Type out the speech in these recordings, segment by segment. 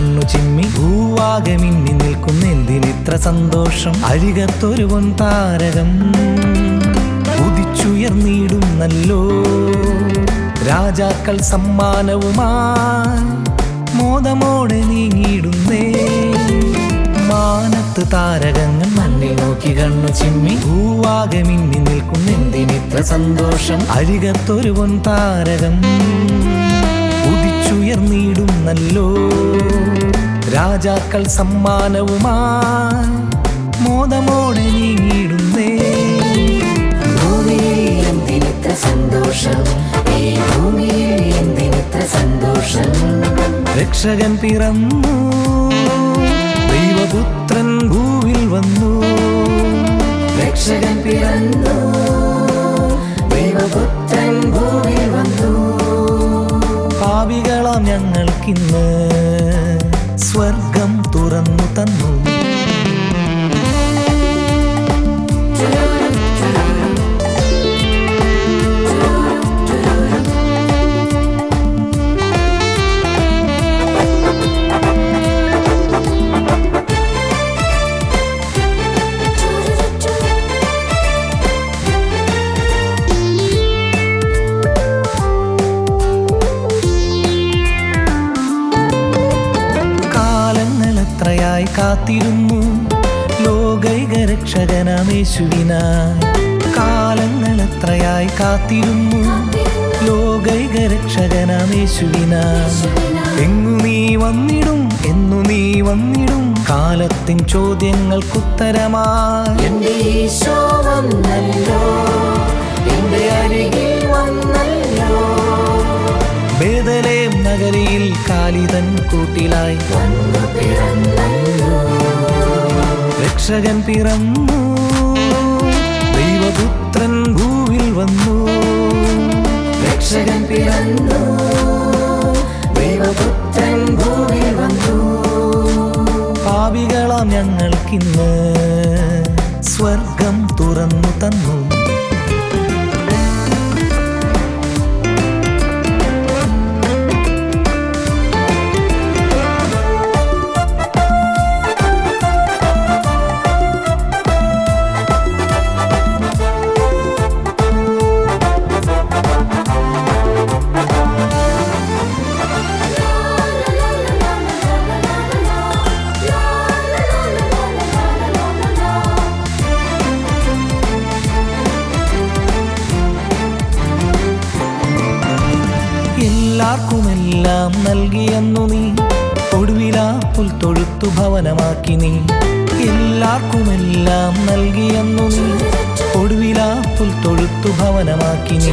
കണ്ണു ചിമ്മി. ഭൂവാകെ മിന്നി നിൽക്കുന്നെന്തിനിത്ര സന്തോഷം? അരികത്തൊരു പൊൻ താരകം ഉദിച്ചുയർന്നിടുന്നല്ലോ. രാജാക്കൾ സമ്മാനവുമാ മോദമോടെ നീങ്ങിയിടുന്നേ. മാനത്ത് താരകങ്ങൾ മണ്ണിൽ നോക്കി കണ്ണു ചിമ്മി. ഭൂവാകെ മിന്നി നിൽക്കുന്നെന്തിനിത്ര സന്തോഷം? അരികത്തൊരു പൊൻ താരകം ഉദിച്ചുയർന്നിടുന്നല്ലോ. നല്ലോ രാജാക്കൾ സമ്മാനവുമായി മോദമോടെ ഭൂമിയിൽ എന്തിനിത്ര സന്തോഷം? ഈ ഭൂമിയിൽ എന്തിനിത്ര സന്തോഷം? രക്ഷകൻ പിറന്നു ദൈവപുത്രൻ ഭൂവിൽ വന്നു. രക്ഷകൻ പിറന്നു ദൈവപുത്രൻ ഭൂവിൽ വന്നു. പാപികളാം ഞങ്ങൾക്കിന്ന് സ്വർഗം തുറന്നു തന്നു. കാത്തിരുന്നു. ലോകൈക കാലങ്ങൾ എത്രയായി കാത്തിരുന്നു. ലോകൈക രക്ഷകനാമേശുവിനായി എങ്ങു നീ വന്നിടും എന്നു നീ വന്നിടും. കാലത്തിൻ ചോദ്യങ്ങൾക്കുത്തരമായി. എന്റെ ഈശോ അരികിൽ വന്നല്ലോ. ബേദലേം നഗരിയിൽ കാലിതൻ കൂട്ടിലായി. രക്ഷകൻ പിറന്നു. ദൈവപുത്രൻ ഭൂവിൽ വന്നു. രക്ഷകൻ പിറന്നു. ദൈവപുത്രൻ ഭൂവിൽ വന്നു. പാപികളാം ഞങ്ങൾക്കിന്ന് സ്വർഗം തുറന്നു തന്നു. എല്ലാവർക്കുമെല്ലാം നൽകിയെന്നു നീ. ഒടുവിലാ പുൽത്തൊഴുത്തു ഭവനമാക്കി നീ. എല്ലാർക്കുമെല്ലാം നൽകിയെന്നു നീ. ഒടുവിലാ പുൽത്തൊഴുത്തു ഭവനമാക്കി നീ.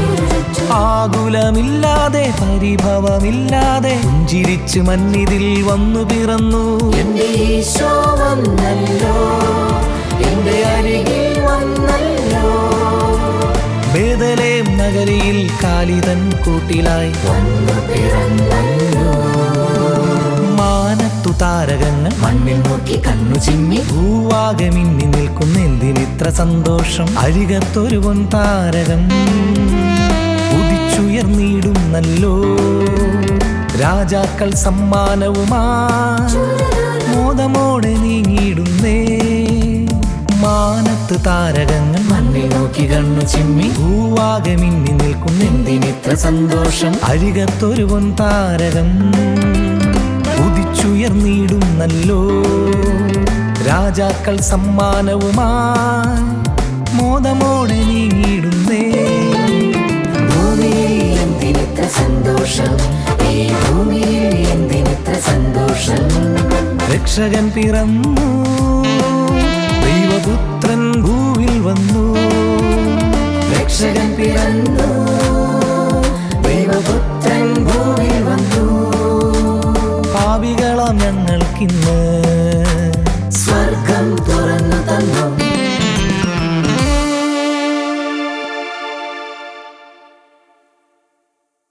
ആകുലമില്ലാതെ പരിഭവമില്ലാതെ ചിരിച്ച് മന്നിതിൽ വന്നു പിറന്നു. എന്റെ അരികിൽ വന്നല്ലോ. ബേദലേം നഗരിയിൽ കാലിതൻ കൂട്ടിലായി. മാനത്തു താരകങ്ങൾ മണ്ണിൽ നോക്കി കണ്ണു ചിമ്മി. ഭൂവാകെ മിന്നി നിൽക്കുന്ന എന്തിനിത്ര സന്തോഷം? അരികത്തൊരു പൊൻ താരകം ഉദിച്ചുയർന്നിടും നല്ലോ രാജാക്കൾ സമ്മാനവുമാ മോദമോടെ നീങ്ങിയിടുന്നേ. മാനത്ത് താരകങ്ങൾ മണ്ണിൽ നോക്കി കണ്ണു ചിമ്മി. പൂവാകെ മിന്നി നിൽക്കുന്ന എന്തിനിത്ര സന്തോഷം. അരികത്തൊരു പൊൻ താരകം ഉദിച്ചുയർന്നിടും നല്ലോ രാജാക്കൾ സമ്മാനവുമായി മോദമോടെ നീങ്ങിയിടുന്നേ. ഭൂമിയിൽ എന്തിനിത്ര സന്തോഷം? ഈ ഭൂമിയിൽ എന്തിനിത്ര സന്തോഷം? രക്ഷകൻ പിറന്നു. ദൈവപുത്രൻ ഭൂവിൽ വന്നു. രക്ഷകൻ പിറന്നു. ദൈവപുത്രൻ ഭൂമിയിൽ വന്നു. പാപികളാം ഞങ്ങൾക്കിന്ന്